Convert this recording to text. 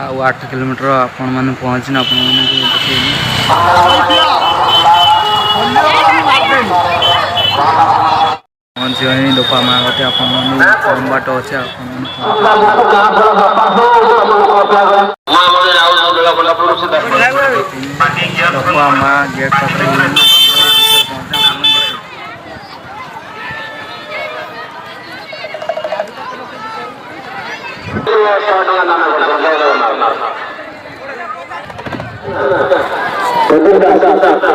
ଆଉ ଆଠ କିଲୋମିଟର ଆପଣମାନେ ପହଞ୍ଚିନି ଆପଣମାନଙ୍କୁ ini lupa mengerti apa ini lomba toce apa ini lupa Terima kasih.